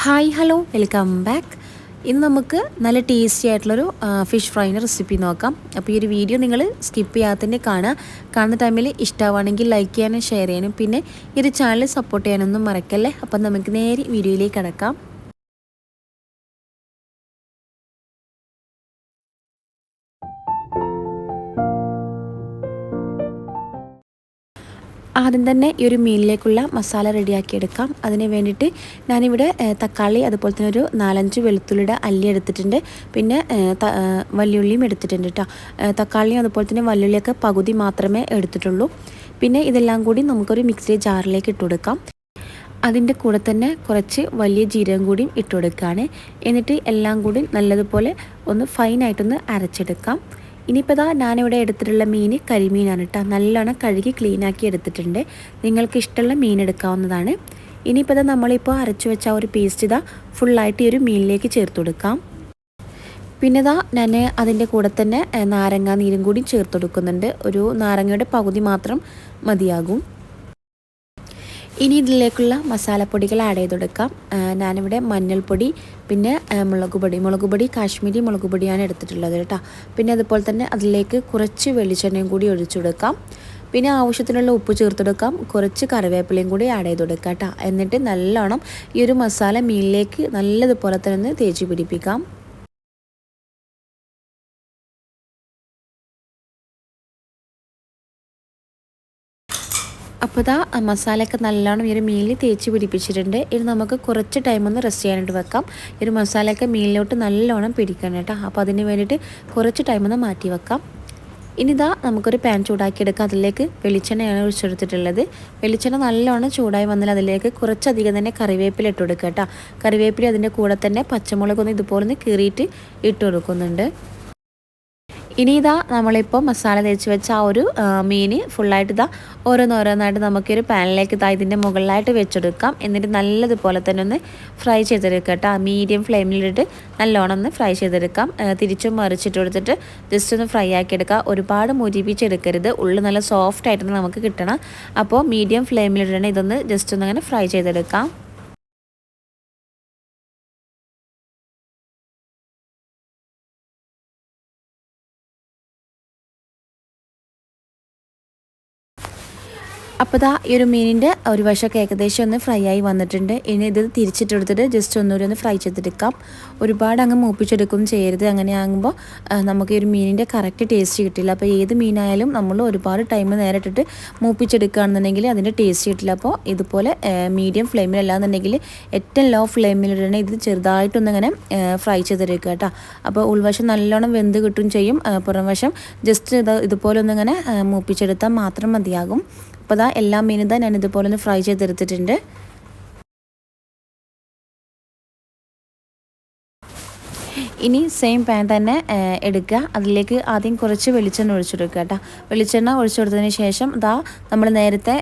Hi hello welcome back ഇന്ന് നമുക്ക് നല്ല ടേസ്റ്റി ആയിട്ടുള്ളൊരു ഫിഷ് ഫ്രൈന്റെ റെസിപ്പി നോക്കാം. അപ്പോൾ ഈ ഒരു വീഡിയോ നിങ്ങൾ സ്കിപ്പ് ചെയ്യാത്തതിന്റെ കാണുക. കാണുന്ന ടൈമിൽ ഇഷ്ടമാണെങ്കിൽ ലൈക്ക് ചെയ്യാനും ഷെയർ ചെയ്യാനും പിന്നെ ഈ ഒരു ചാനൽ സപ്പോർട്ട് ചെയ്യാനൊന്നും മറക്കല്ലേ? അപ്പം നമുക്ക് നേരെ വീഡിയോയിലേക്ക് കിടക്കാം. ആദ്യം തന്നെ ഈ ഒരു മീനിലേക്കുള്ള മസാല റെഡിയാക്കി എടുക്കാം അതിന് വേണ്ടിയിട്ട് ഞാനിവിടെ തക്കാളി അതുപോലെ തന്നെ ഒരു നാലഞ്ച് വെളുത്തുള്ളിയുടെ അല്ലി എടുത്തിട്ടുണ്ട്. പിന്നെ വല്യുള്ളിയും എടുത്തിട്ടുണ്ട് കേട്ടോ തക്കാളിയും അതുപോലെ തന്നെ വല്യുള്ളിയൊക്കെ പകുതി മാത്രമേ എടുത്തിട്ടുള്ളൂ. പിന്നെ ഇതെല്ലാം കൂടി നമുക്കൊരു മിക്സി ജാറിലേക്ക് ഇട്ട് കൊടുക്കാം. അതിന്റെ കൂടെ തന്നെ കുറച്ച് വലിയ ജീരകം കൂടിയും ഇട്ട് കൊടുക്കുകയാണ്. എന്നിട്ട് എല്ലാം കൂടി നല്ലതുപോലെ ഒന്ന് ഫൈനായിട്ടൊന്ന് അരച്ചെടുക്കാം. ഇനിയിപ്പോൾ ഇതാ ഞാനിവിടെ എടുത്തിട്ടുള്ള മീൻ കരിമീനാണ് കേട്ടോ നല്ലോണം കഴുകി ക്ലീനാക്കി എടുത്തിട്ടുണ്ട്. നിങ്ങൾക്ക് ഇഷ്ടമുള്ള മീൻ എടുക്കാവുന്നതാണ്. ഇനിയിപ്പോൾ ഇതാ നമ്മളിപ്പോൾ അരച്ചു വെച്ച ഒരു പേസ്റ്റ് ഇതാ ഫുള്ളായിട്ട് ഈ ഒരു മീനിലേക്ക് ചേർത്ത് കൊടുക്കാം. പിന്നെ ഇതാ ഞാൻ അതിന്റെ കൂടെ തന്നെ നാരങ്ങ നീരും കൂടി ചേർത്ത് കൊടുക്കുന്നുണ്ട്. ഒരു നാരങ്ങയുടെ പകുതി മാത്രം മതിയാകും. ഇനി ഇതിലേക്കുള്ള മസാലപ്പൊടികൾ ആഡ് ചെയ്ത് കൊടുക്കാം ഞാനിവിടെ മഞ്ഞൾപ്പൊടി പിന്നെ മുളക് പൊടി. മുളക് പൊടി കാശ്മീരി മുളക് പൊടിയാണ് എടുത്തിട്ടുള്ളത് കേട്ടോ. പിന്നെ അതുപോലെ തന്നെ അതിലേക്ക് കുറച്ച് വെളിച്ചെണ്ണയും കൂടി ഒഴിച്ചു കൊടുക്കാം. പിന്നെ ആവശ്യത്തിനുള്ള ഉപ്പ് ചേർത്തെടുക്കാം കുറച്ച് കറിവേപ്പിലയും കൂടി ആഡ് ചെയ്ത് കൊടുക്കാം കേട്ടോ. എന്നിട്ട് നല്ലോണം ഈ ഒരു മസാല മീനിലേക്ക് നല്ലതുപോലെ തന്നെ തേച്ച് പിടിപ്പിക്കാം. അപ്പോൾ ഇതാ മസാലയൊക്കെ നല്ലോണം ഈ ഒരു മീനിൽ തേച്ച് പിടിപ്പിച്ചിട്ടുണ്ട്. ഇനി നമുക്ക് കുറച്ച് ടൈം ഒന്ന് റെസ്റ്റ് ചെയ്യാനായിട്ട് വെക്കാം. ഈ ഒരു മസാലയൊക്കെ മീനിലോട്ട് നല്ലോണം പിടിക്കണം കേട്ടോ. അപ്പോൾ അതിന് വേണ്ടിയിട്ട് കുറച്ച് ടൈം ഒന്ന് മാറ്റി വെക്കാം. ഇനി ഇതാ നമുക്കൊരു പാൻ ചൂടാക്കിയെടുക്കാം. അതിലേക്ക് വെളിച്ചെണ്ണയാണ് ഒഴിച്ചെടുത്തിട്ടുള്ളത്. വെളിച്ചെണ്ണ നല്ലോണം ചൂടായി വന്നാൽ അതിലേക്ക് കുറച്ചധികം തന്നെ കറിവേപ്പില ഇട്ട് കൊടുക്കുക കേട്ടോ. കറിവേപ്പില അതിന്റെ കൂടെ തന്നെ പച്ചമുളകൊന്ന് ഇതുപോലെ ഒന്ന് കീറിയിട്ട് ഇട്ട് കൊടുക്കുന്നുണ്ട്. ഇനി ഇതാ നമ്മളിപ്പോൾ മസാല തേച്ച് വെച്ച ആ ഒരു മീൻ ഫുള്ളായിട്ട് ഇതാ ഓരോന്നോരോന്നായിട്ട് നമുക്കൊരു പാനിലേക്ക് ഇതാ ഇതിന്റെ മുകളിലായിട്ട് വെച്ചെടുക്കാം. എന്നിട്ട് നല്ലതുപോലെ തന്നെ ഒന്ന് ഫ്രൈ ചെയ്തെടുക്കുക കേട്ടോ. മീഡിയം ഫ്ലെയിമിലിട്ട് നല്ലോണം ഒന്ന് ഫ്രൈ ചെയ്തെടുക്കാം. തിരിച്ചും മറിച്ചിട്ട് കൊടുത്തിട്ട് ജസ്റ്റ് ഒന്ന് ഫ്രൈ ആക്കി എടുക്കുക ഒരുപാട് മുരിപ്പിച്ചെടുക്കരുത് ഉള്ളിൽ നല്ല സോഫ്റ്റ് ആയിട്ട് നമുക്ക് കിട്ടണം. അപ്പോൾ മീഡിയം ഫ്ലെയിമിലിട്ട് ഇതൊന്ന് ജസ്റ്റ് ഒന്ന് അങ്ങനെ ഫ്രൈ ചെയ്തെടുക്കാം. അപ്പോൾ ഇതാ ഈ ഒരു മീനിന്റെ ഒരു വശമൊക്കെ ഏകദേശം ഒന്ന് ഫ്രൈ ആയി വന്നിട്ടുണ്ട്. ഇനി ഇത് തിരിച്ചിട്ടെടുത്തിട്ട് ജസ്റ്റ് ഒന്നുകൂടി ഒന്ന് ഫ്രൈ ചെയ്തെടുക്കാം. ഒരുപാട് അങ്ങ് മൂപ്പിച്ചെടുക്കും ചെയ്യരുത്. അങ്ങനെ ആകുമ്പോൾ നമുക്ക് ഈ ഒരു മീനിന്റെ കറക്റ്റ് ടേസ്റ്റ് കിട്ടില്ല. അപ്പോൾ ഏത് മീനായാലും നമ്മൾ ഒരുപാട് ടൈം നേരിട്ടിട്ട് മൂപ്പിച്ചെടുക്കുകയാണെന്നുണ്ടെങ്കിൽ അതിന്റെ ടേസ്റ്റ് കിട്ടില്ല. അപ്പോൾ ഇതുപോലെ മീഡിയം ഫ്ലെയിമിലല്ലാന്നുണ്ടെങ്കിൽ ഏറ്റവും ലോ ഫ്ലെയിമിലിടണേ ഇത് ചെറുതായിട്ടൊന്നിങ്ങനെ ഫ്രൈ ചെയ്തെടുക്കുക കേട്ടോ. അപ്പോൾ ഉൾവശം നല്ലോണം വെന്ത് കിട്ടും ചെയ്യും. പുറം വശം ജസ്റ്റ് ഇത് ഇതുപോലെ ഒന്നിങ്ങനെ മൂപ്പിച്ചെടുത്താൽ മാത്രം മതിയാകും. അപ്പോൾ ഇതാ എല്ലാ മീനും ഞാൻ ഇതുപോലെ ഒന്ന് ഫ്രൈ ചെയ്തെടുത്തിട്ടുണ്ട്. ഇനി സെയിം പാൻ തന്നെ എടുക്കുക. അതിലേക്ക് ആദ്യം കുറച്ച് വെളിച്ചെണ്ണ ഒഴിച്ചെടുക്കുക കേട്ടോ. വെളിച്ചെണ്ണ ഒഴിച്ചു കൊടുത്തതിന് ശേഷം ഇതാ നമ്മൾ നേരത്തെ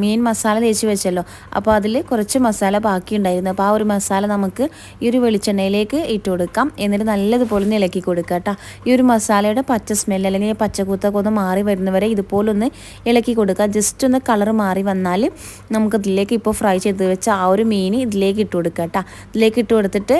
മീൻ മസാല തേച്ച് വെച്ചല്ലോ. അപ്പോൾ അതിൽ കുറച്ച് മസാല ബാക്കി ഉണ്ടായിരുന്നു അപ്പോൾ ആ ഒരു മസാല നമുക്ക് ഈ ഒരു വെളിച്ചെണ്ണയിലേക്ക് ഇട്ട് കൊടുക്കാം. എന്നിട്ട് നല്ലതുപോലെ ഒന്ന് ഇളക്കി കൊടുക്കുക കേട്ടോ. ഈ ഒരു മസാലയുടെ പച്ച സ്മെല്ല് അല്ലെങ്കിൽ പച്ചക്കൂത്തൊക്കെ ഒന്ന് മാറി വരുന്നവരെ ഇതുപോലൊന്ന് ഇളക്കി കൊടുക്കുക. ജസ്റ്റ് ഒന്ന് കളർ മാറി വന്നാൽ നമുക്ക് ഇതിലേക്ക് ഇപ്പോൾ ഫ്രൈ ചെയ്ത് വെച്ച ആ ഒരു മീൻ ഇതിലേക്ക് ഇട്ട് കൊടുക്കുക കേട്ടോ. ഇതിലേക്ക് ഇട്ട് കൊടുത്തിട്ട്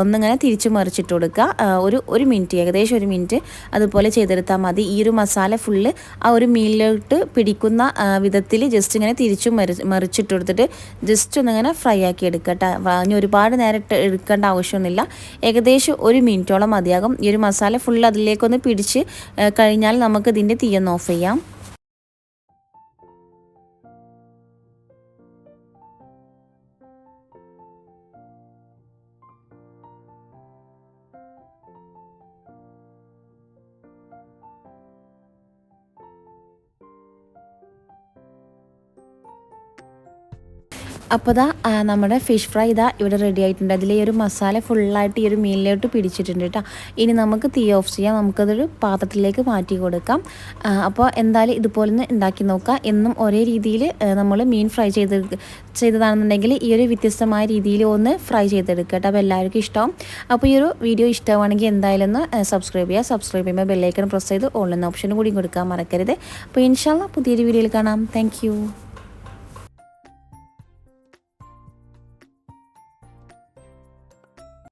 ഒന്നിങ്ങനെ തിരിച്ചു മറിച്ചിട്ട് കൊടുക്കുക. ഒരു ഒരു മിനിറ്റ് ഏകദേശം ഒരു മിനിറ്റ് അതുപോലെ ചെയ്തെടുത്താൽ മതി. ഈ ഒരു മസാല ഫുള്ള് ആ ഒരു മീനിലോട്ട് പിടിക്കുന്ന വിധത്തിൽ ജസ്റ്റ് ഇങ്ങനെ തിരിച്ചു മറി മറിച്ചിട്ട് കൊടുത്തിട്ട് ജസ്റ്റ് ഒന്നിങ്ങനെ ഫ്രൈ ആക്കി എടുക്കട്ടെ ഇനി ഒരുപാട് നേരം എടുക്കേണ്ട ആവശ്യമൊന്നുമില്ല. ഏകദേശം ഒരു മിനിറ്റോളം മതിയാകും. ഈ ഒരു മസാല ഫുള്ള് അതിലേക്കൊന്ന് പിടിച്ച് കഴിഞ്ഞാൽ നമുക്ക് ഇതിന്റെ തീയൊന്ന് ഓഫ് ചെയ്യാം. അപ്പോൾ ഇതാ നമ്മുടെ ഫിഷ് ഫ്രൈ ഇതാ ഇവിടെ റെഡി ആയിട്ടുണ്ട്. അതിൽ ഈ ഒരു മസാല ഫുള്ളായിട്ട് ഈ ഒരു മീനിലോട്ട് പിടിച്ചിട്ടുണ്ട് കേട്ടോ ഇനി നമുക്ക് തീ ഓഫ് ചെയ്യാം. നമുക്കതൊരു പാത്രത്തിലേക്ക് മാറ്റി കൊടുക്കാം. അപ്പോൾ എന്തായാലും ഇതുപോലെ ഒന്ന് ഉണ്ടാക്കി നോക്കാം. എന്നും ഒരേ രീതിയിൽ നമ്മൾ മീൻ ഫ്രൈ ചെയ്ത് ചെയ്തതാണെന്നുണ്ടെങ്കിൽ ഈ ഒരു വ്യത്യസ്തമായ രീതിയിൽ ഒന്ന് ഫ്രൈ ചെയ്തെടുക്കുക കേട്ടോ അപ്പോൾ എല്ലാവർക്കും ഇഷ്ടമാവും അപ്പോൾ ഈ ഒരു വീഡിയോ ഇഷ്ടമാണെങ്കിൽ എന്തായാലും ഒന്ന് സബ്സ്ക്രൈബ് ചെയ്യുക. സബ്സ്ക്രൈബ് ചെയ്യുമ്പോൾ ബെല്ലൈക്കൺ പ്രസ് ചെയ്ത് ഓൺലൈൻ ഓപ്ഷനും കൂടി കൊടുക്കാൻ മറക്കരുത്. അപ്പോൾ ഇൻഷാല്ല പുതിയൊരു വീഡിയോയിൽ കാണാം. താങ്ക്